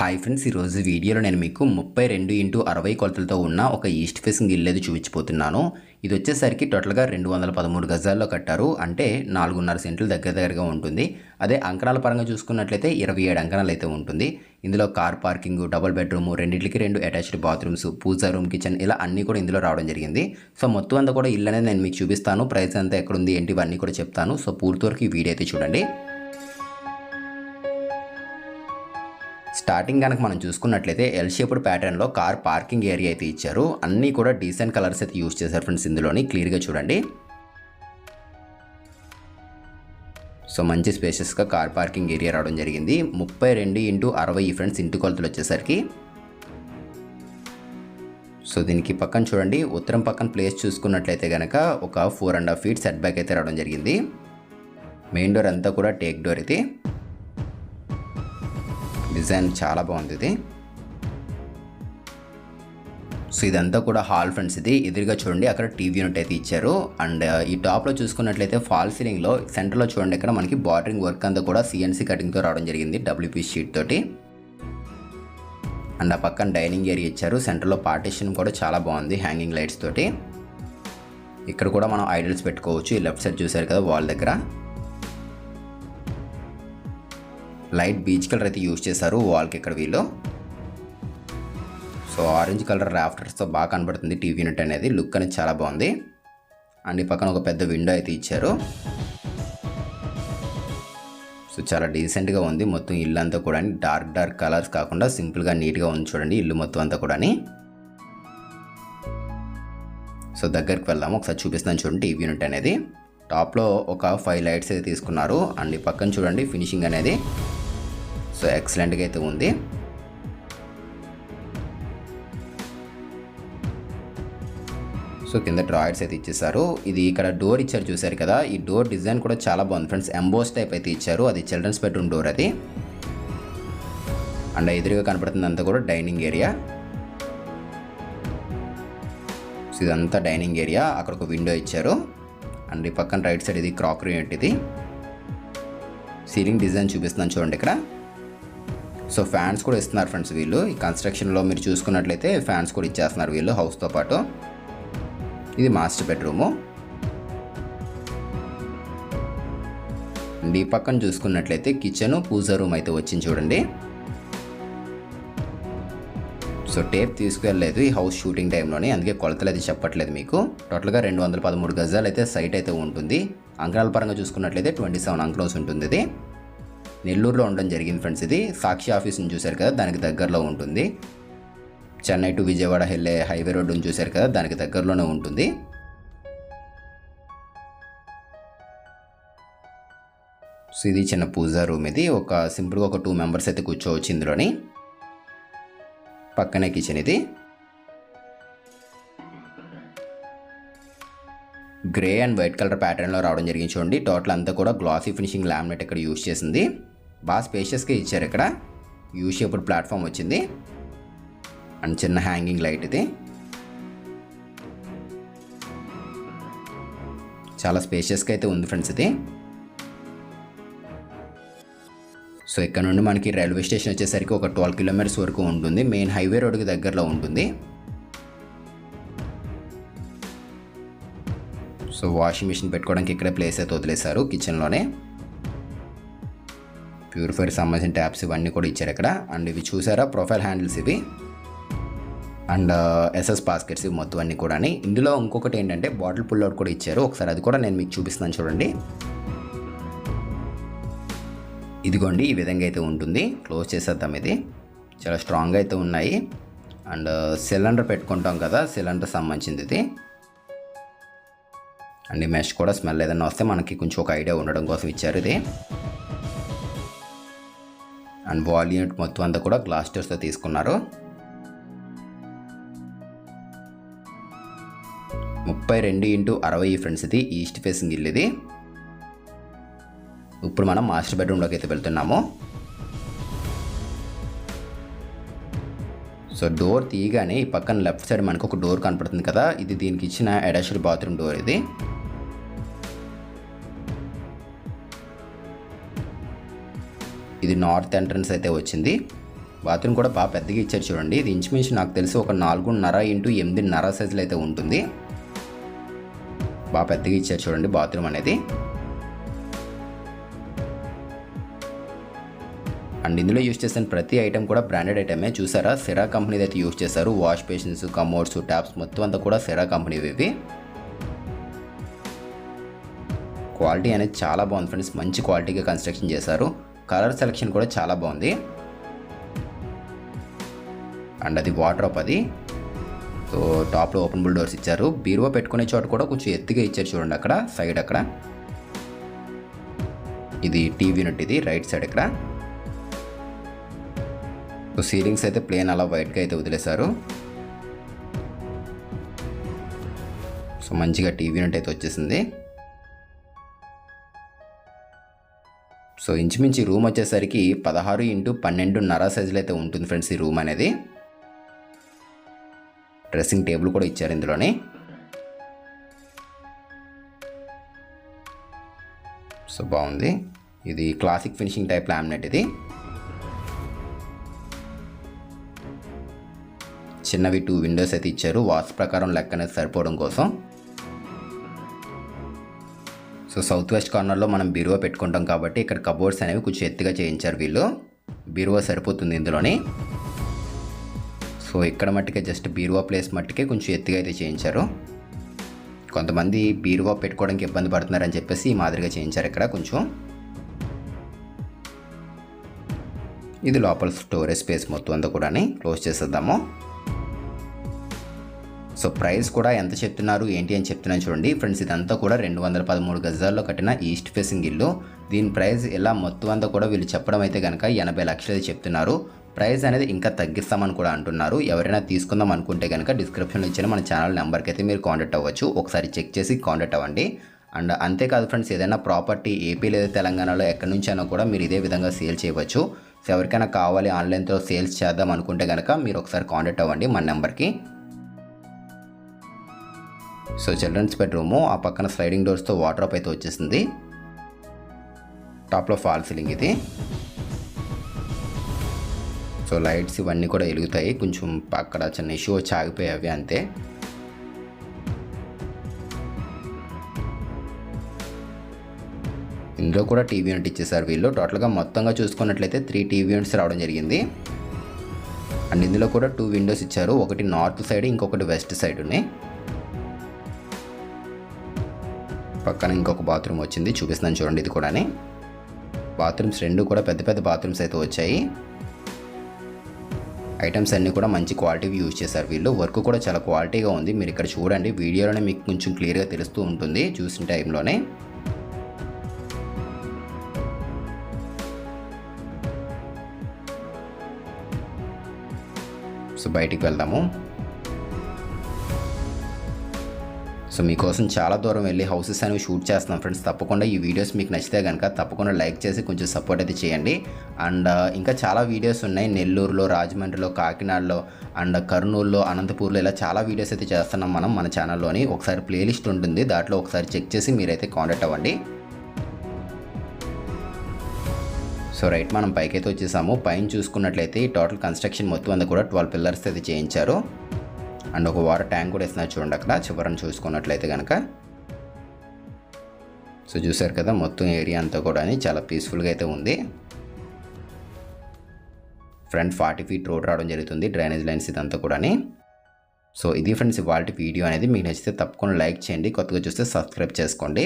Hi friends ఈరోజు వీడియోలో నేను మీకు ముప్పై రెండు ఇంటూ అరవై కొలతలతో ఉన్న ఒక ఈస్ట్ ఫేసింగ్ ఇల్లు అది చూపించిపోతున్నాను ఇది వచ్చేసరికి టోటల్గా రెండు వందల పదమూడు గజాల్లో కట్టారు. అంటే నాలుగున్నర సెంట్లు దగ్గర దగ్గరగా ఉంటుంది. అదే అంకణాల పరంగా చూసుకున్నట్లయితే ఇరవై ఏడు అంకణాలు అయితే ఉంటుంది. ఇందులో కార్ పార్కింగ్ డబుల్ బెడ్రూమ్ రెండింటికి రెండు attached bathrooms puja room kitchen ఇలా అన్నీ కూడా ఇందులో రావడం జరిగింది. సో మొత్తం అంతా కూడా ఇల్లు అనేది నేను మీకు చూపిస్తాను. ప్రైస్ అంతా ఎక్కడుంది ఏంటి ఇవన్నీ కూడా చెప్తాను. సో పూర్తి వరకు ఈ వీడియో అయితే చూడండి. స్టార్టింగ్ కనుక మనం చూసుకున్నట్లయితే ఎల్ షేప్డ్ ప్యాటర్న్లో కార్ పార్కింగ్ ఏరియా అయితే ఇచ్చారు. అన్నీ కూడా డీసెంట్ కలర్స్ అయితే యూస్ చేశారు ఫ్రెండ్స్ ఇందులోని. క్లియర్గా చూడండి. సో మంచి స్పేషియస్గా కార్ పార్కింగ్ ఏరియా రావడం జరిగింది. ముప్పై రెండు ఇంటూ అరవై ఫ్రెండ్స్ ఇంటి కొలతలు వచ్చేసరికి. సో దీనికి పక్కన చూడండి. ఉత్తరం పక్కన ప్లేస్ చూసుకున్నట్లయితే కనుక ఒక four and half feet set back అయితే రావడం జరిగింది. మెయిన్ డోర్ అంతా కూడా టేక్ డోర్ ఇది. డిజైన్ చాలా బాగుంది ఇది. సో ఇదంతా కూడా హాల్ ఫ్రెండ్స్ ఇది. ఎదురుగా చూడండి అక్కడ టీవీ యూనిట్ అయితే ఇచ్చారు. అండ్ ఈ టాప్లో చూసుకున్నట్లయితే ఫాల్ సీలింగ్లో సెంటర్లో చూడండి ఇక్కడ మనకి బార్డరింగ్ వర్క్ అంతా కూడా సిఎన్సీ కటింగ్తో రావడం జరిగింది డబ్ల్యూపీ షీట్ తోటి. అండ్ ఆ పక్కన డైనింగ్ ఏరియా ఇచ్చారు. సెంటర్లో పార్టీషన్ కూడా చాలా బాగుంది హ్యాంగింగ్ లైట్స్ తోటి. ఇక్కడ కూడా మనం ఐడల్స్ పెట్టుకోవచ్చు. ఈ లెఫ్ట్ సైడ్ చూసారు కదా వాల్ దగ్గర. లైట్ బీచ్ కలర్ అయితే యూజ్ చేశారు వాల్కి ఇక్కడ వీళ్ళు. సో ఆరెంజ్ కలర్ రాఫ్టర్స్తో బాగా కనబడుతుంది టీవీ యూనిట్ అనేది. లుక్ అనేది చాలా బాగుంది. అండ్ ఈ పక్కన ఒక పెద్ద విండో అయితే ఇచ్చారు. సో చాలా డీసెంట్గా ఉంది. మొత్తం ఇల్లు అంతా కూడా డార్క్ డార్క్ కలర్స్ కాకుండా సింపుల్గా నీట్గా ఉంది చూడండి ఇల్లు మొత్తం అంతా కూడా సో దగ్గరికి వెళ్దాము. ఒకసారి చూపిస్తాను చూడండి టీవీ యూనిట్ అనేది. టాప్లో ఒక ఫైవ్ లైట్స్ అయితే తీసుకున్నారు. అండ్ ఈ పక్కన చూడండి ఫినిషింగ్ అనేది. సో ఎక్సలెంట్గా అయితే ఉంది. సో కింద డ్రాయర్స్ అయితే ఇచ్చేసారు. ఇది ఇక్కడ డోర్ ఇచ్చారు చూసారు కదా ఈ డోర్ డిజైన్ కూడా చాలా బాగుంది ఫ్రెండ్స్. ఎంబోస్ టైప్ అయితే ఇచ్చారు అది చిల్డ్రన్స్ బెడ్రూమ్ డోర్ అది. అండ్ ఎదురుగా కనపడుతుంది అంతా కూడా డైనింగ్ ఏరియా. సో ఇదంతా డైనింగ్ ఏరియా అక్కడ ఒక విండో ఇచ్చారు. అండ్ ఈ పక్కన రైట్ సైడ్ ఇది క్రాకరీ ఏంటిది? ఇది సీలింగ్ డిజైన్ చూపిస్తున్నాను చూడండి ఇక్కడ. సో ఫ్యాన్స్ కూడా ఇస్తున్నారు ఫ్రెండ్స్ వీళ్ళు. ఈ కన్స్ట్రక్షన్లో మీరు చూసుకున్నట్లయితే ఫ్యాన్స్ కూడా ఇచ్చేస్తున్నారు వీళ్ళు హౌస్తో పాటు. ఇది మాస్టర్ బెడ్రూము. అండ్ ఈ పక్కన చూసుకున్నట్లయితే కిచెన్ పూజా రూమ్ అయితే వచ్చింది చూడండి. సో టేప్ తీసుకెళ్ళలేదు ఈ హౌస్ షూటింగ్ టైంలోనే అందుకే కొలతలు అయితే చెప్పట్లేదు మీకు. టోటల్గా రెండు వందల పదమూడు గజాలు అయితే సైట్ అయితే ఉంటుంది. అంకణాల పరంగా చూసుకున్నట్లయితే ట్వంటీ సెవెన్ అంకలోస్ ఉంటుంది ఇది. నెల్లూరులో ఉండడం జరిగింది ఫ్రెండ్స్ ఇది. సాక్షి ఆఫీస్ని చూశారు కదా దానికి దగ్గరలో ఉంటుంది. చెన్నై టు విజయవాడ వెళ్ళే హైవే రోడ్డుని చూశారు కదా దానికి దగ్గరలోనే ఉంటుంది. సో ఇది చిన్న పూజా రూమ్ ఇది. ఒక సింపుల్గా ఒక టూ మెంబర్స్ అయితే కూర్చోవచ్చు ఇందులోని. పక్కనే కిచెన్ ఇది. గ్రే అండ్ వైట్ కలర్ ప్యాటర్న్లో రావడం జరిగింది చూడండి. టోటల్ అంతా కూడా గ్లాసీ ఫినిషింగ్ లామినేట్ ఇక్కడ యూస్ చేసింది. బాగా స్పేషియస్గా ఇచ్చారు ఇక్కడ. యూ షేప్డ్ ప్లాట్ఫామ్ వచ్చింది. అండ్ చిన్న హ్యాంగింగ్ లైట్ ఇది. చాలా స్పేషియస్గా అయితే ఉంది ఫ్రెండ్స్ ఇది. సో ఇక్కడ నుండి మనకి రైల్వే స్టేషన్ వచ్చేసరికి ఒక ట్వెల్వ్ కిలోమీటర్స్ వరకు ఉంటుంది. మెయిన్ హైవే రోడ్కి దగ్గరలో ఉంటుంది. సో వాషింగ్ మిషన్ పెట్టుకోవడానికి ఇక్కడే ప్లేస్ అయితే వదిలేశారు కిచెన్లోనే. ప్యూరిఫైర్ సంబంధించిన ట్యాప్స్ ఇవన్నీ కూడా ఇచ్చారు ఇక్కడ. అండ్ ఇవి చూసారా? ప్రొఫైల్ హ్యాండిల్స్ ఇవి. అండ్ uh, ఎస్ఎస్ బాస్కెట్స్ ఇవి మొత్తం అన్నీ కూడా ఇందులో ఇంకొకటి ఏంటంటే బాటిల్ పుల్ అవుట్ కూడా ఇచ్చారు. ఒకసారి అది కూడా నేను మీకు చూపిస్తున్నాను చూడండి. ఇదిగోండి ఈ విధంగా అయితే ఉంటుంది. క్లోజ్ చేసేద్దాం ఇది. చాలా స్ట్రాంగ్ అయితే ఉన్నాయి. అండ్ uh, సిలిండర్ పెట్టుకుంటాం కదా సిలిండర్ సంబంధించింది ఇది. అండ్ ఈ మెష్ కూడా స్మెల్ ఏదైనా వస్తే మనకి కొంచెం ఒక ఐడియా ఉండడం కోసం ఇచ్చారు ఇది. అండ్ వాల్ యూనిట్ మొత్తం అంతా కూడా గ్లాస్ డోర్స్తో తీసుకున్నారు. ముప్పై రెండు ఇంటూ అరవై ఫ్రెండ్స్ ఇది ఈస్ట్ ఫేసింగ్ ఇల్లు ఇది. ఇప్పుడు మనం మాస్టర్ బెడ్రూమ్లోకి అయితే వెళ్తున్నాము. సో డోర్ తీయగానే ఈ పక్కన లెఫ్ట్ సైడ్ మనకు ఒక డోర్ కనపడుతుంది కదా ఇది దీనికి ఇచ్చిన అటాచ్డ్ బాత్రూమ్ డోర్ ఇది. ఇది నార్త్ ఎంట్రన్స్ అయితే వచ్చింది. బాత్రూమ్ కూడా బాగా పెద్దగా ఇచ్చారు చూడండి. ఇది ఇంచుమించు నాకు తెలిసి ఒక నాలుగున్నర ఇంటూ ఎనిమిదిన్నర సైజులో అయితే ఉంటుంది. బాగా పెద్దగా ఇచ్చారు చూడండి బాత్రూమ్ అనేది. అండ్ ఇందులో యూస్ చేసిన ప్రతి ఐటెం కూడా బ్రాండెడ్ ఐటమే. చూసారా? సెరా కంపెనీది అయితే యూస్ చేశారు. వాష్ బేసిన్స్ కమోడ్స్ ట్యాప్స్ మొత్తం అంతా కూడా సెరా కంపెనీవి ఇవి. క్వాలిటీ అనేది చాలా బాగుంది ఫ్రెండ్స్. మంచి క్వాలిటీగా కన్స్ట్రక్షన్ చేశారు. కలర్ సెలెక్షన్ కూడా చాలా బాగుంది. అండ్ అది వాటర్ ఆప్ అది. సో టాప్లో ఓపెనబుల్ డోర్స్ ఇచ్చారు. బీరువా పెట్టుకునే చోట కూడా కొంచెం ఎత్తుగా ఇచ్చారు చూడండి అక్కడ సైడ్ అక్కడ. ఇది టీవీ యూనిట్ ఇది రైట్ సైడ్ ఇక్కడ. సో సీలింగ్స్ అయితే ప్లేన్ అలా వైట్గా అయితే వదిలేశారు. సో మంచిగా టీవీ యూనిట్ అయితే వచ్చేసింది. సో ఇంచుమించు రూమ్ వచ్చేసరికి పదహారు ఇంటూ పన్నెండున్నర సైజులో అయితే ఉంటుంది ఫ్రెండ్స్ ఈ రూమ్ అనేది. డ్రెస్సింగ్ టేబుల్ కూడా ఇచ్చారు ఇందులోనే. సో బాగుంది. ఇది క్లాసిక్ ఫినిషింగ్ టైప్ లామినేట్ ఇది. చిన్నవి టూ విండోస్ అయితే ఇచ్చారు. వాస్ ప్రకారం లెక్క సరిపోవడం కోసం. సో సౌత్ వెస్ట్ కార్నర్లో మనం బీరువా పెట్టుకుంటాం కాబట్టి ఇక్కడ కబోర్డ్స్ అనేవి కొంచెం ఎత్తుగా చేయించారు వీళ్ళు. బీరువా సరిపోతుంది ఇందులోని. సో ఇక్కడ మట్టుకే జస్ట్ బీరువా ప్లేస్ మట్టుకే కొంచెం ఎత్తుగా అయితే చేయించారు. కొంతమంది బీరువా పెట్టుకోవడానికి ఇబ్బంది పడుతున్నారని చెప్పేసి ఈ మాదిరిగా చేయించారు ఇక్కడ కొంచెం. ఇది లోపల స్టోరేజ్ స్పేస్ మొత్తం అంతా కూడా క్లోజ్ చేసేద్దాము. సో ప్రైస్ కూడా ఎంత చెప్తున్నారు ఏంటి అని చెప్తున్నాను చూడండి. ఫ్రెండ్స్ ఇదంతా కూడా రెండు వందల పదమూడు గజాల్లో కట్టిన ఈస్ట్ ఫేసింగ్ ఇల్లు. దీని ప్రైస్ ఇలా మొత్తం అంతా కూడా వీళ్ళు చెప్పడం అయితే కనుక ఎనభై లక్షలు చెప్తున్నారు. ప్రైస్ అనేది ఇంకా తగ్గిస్తామని కూడా అంటున్నారు. ఎవరైనా తీసుకుందాం అనుకుంటే కనుక డిస్క్రిప్షన్లో ఇచ్చిన మన ఛానల్ నెంబర్కి అయితే మీరు కాంటాక్ట్ అవ్వచ్చు. ఒకసారి చెక్ చేసి కాంటాక్ట్ అవ్వండి. అండ్ అంతేకాదు ఫ్రెండ్స్ ఏదైనా ప్రాపర్టీ ఏపీ లేదా తెలంగాణలో ఎక్కడి నుంచి అయినా కూడా మీరు ఇదే విధంగా సేల్ చేయవచ్చు. సో ఎవరికైనా కావాలి ఆన్లైన్తో సేల్స్ చేద్దాం అనుకుంటే కనుక మీరు ఒకసారి కాంటాక్ట్ అవ్వండి మన నెంబర్కి. సో చిల్డ్రన్స్ బెడ్రూము ఆ పక్కన స్లైడింగ్ డోర్స్తో వాటర్ అప్ అయితే వచ్చేసింది. టాప్లో ఫాల్ సీలింగ్ ఇది. సో లైట్స్ ఇవన్నీ కూడా వెలుగుతాయి. కొంచెం అక్కడ చిన్న ఇష్యూ వచ్చి ఆగిపోయాయి అవి అంతే. ఇందులో కూడా టీవీ యూనిట్ ఇచ్చేసారు వీళ్ళు. టోటల్గా మొత్తంగా చూసుకున్నట్లయితే త్రీ టీవీ యూనిట్స్ రావడం జరిగింది. అండ్ ఇందులో కూడా టూ విండోస్ ఇచ్చారు. ఒకటి నార్త్ సైడ్ ఇంకొకటి వెస్ట్ సైడ్ ఉన్నాయి. పక్కన ఇంకొక బాత్రూమ్ వచ్చింది చూపిస్తున్నాను చూడండి ఇది కూడా బాత్రూమ్స్ రెండు కూడా పెద్ద పెద్ద బాత్రూమ్స్ అయితే వచ్చాయి. ఐటమ్స్ అన్నీ కూడా మంచి క్వాలిటీ యూజ్ చేశారు వీళ్ళు. వర్క్ కూడా చాలా క్వాలిటీగా ఉంది. మీరు ఇక్కడ చూడండి వీడియోలోనే మీకు కొంచెం క్లియర్గా తెలుస్తూ ఉంటుంది చూసిన టైంలోనే. సో బయటికి వెళ్దాము. సో మీకోసం చాలా దూరం వెళ్ళి హౌసెస్ అనేవి షూట్ చేస్తున్నాం ఫ్రెండ్స్. తప్పకుండా ఈ వీడియోస్ మీకు నచ్చితే కనుక తప్పకుండా లైక్ చేసి కొంచెం సపోర్ట్ అయితే చేయండి. అండ్ ఇంకా చాలా వీడియోస్ ఉన్నాయి. నెల్లూరులో రాజమండ్రిలో కాకినాడలో అండ్ కర్నూలులో అనంతపూర్లో ఇలా చాలా వీడియోస్ అయితే చేస్తున్నాం మనం మన ఛానల్లోని. ఒకసారి ప్లేలిస్ట్ ఉంటుంది. దాంట్లో ఒకసారి చెక్ చేసి మీరైతే కాంటాక్ట్ అవ్వండి. సో రైట్ మనం పైకైతే వచ్చేసాము. పైన చూసుకున్నట్లయితే ఈ టోటల్ కన్స్ట్రక్షన్ మొత్తం అంతా కూడా ట్వెల్వ్ పిల్లర్స్ అయితే చేయించారు. అండ్ ఒక వాటర్ ట్యాంక్ కూడా ఇస్తున్నారు చూడండి అక్కడ. చివరని చూసుకున్నట్లయితే కనుక సో చూసారు కదా మొత్తం ఏరియా అంతా కూడా చాలా పీస్ఫుల్గా అయితే ఉంది. ఫ్రంట్ ఫార్టీ ఫీట్ రోడ్ రావడం జరుగుతుంది డ్రైనేజ్ లైన్స్ ఇదంతా కూడా సో ఇది ఫ్రెండ్స్ ఇవాళ వీడియో అనేది మీకు నచ్చితే తప్పకుండా లైక్ చేయండి కొత్తగా చూస్తే సబ్స్క్రైబ్ చేసుకోండి.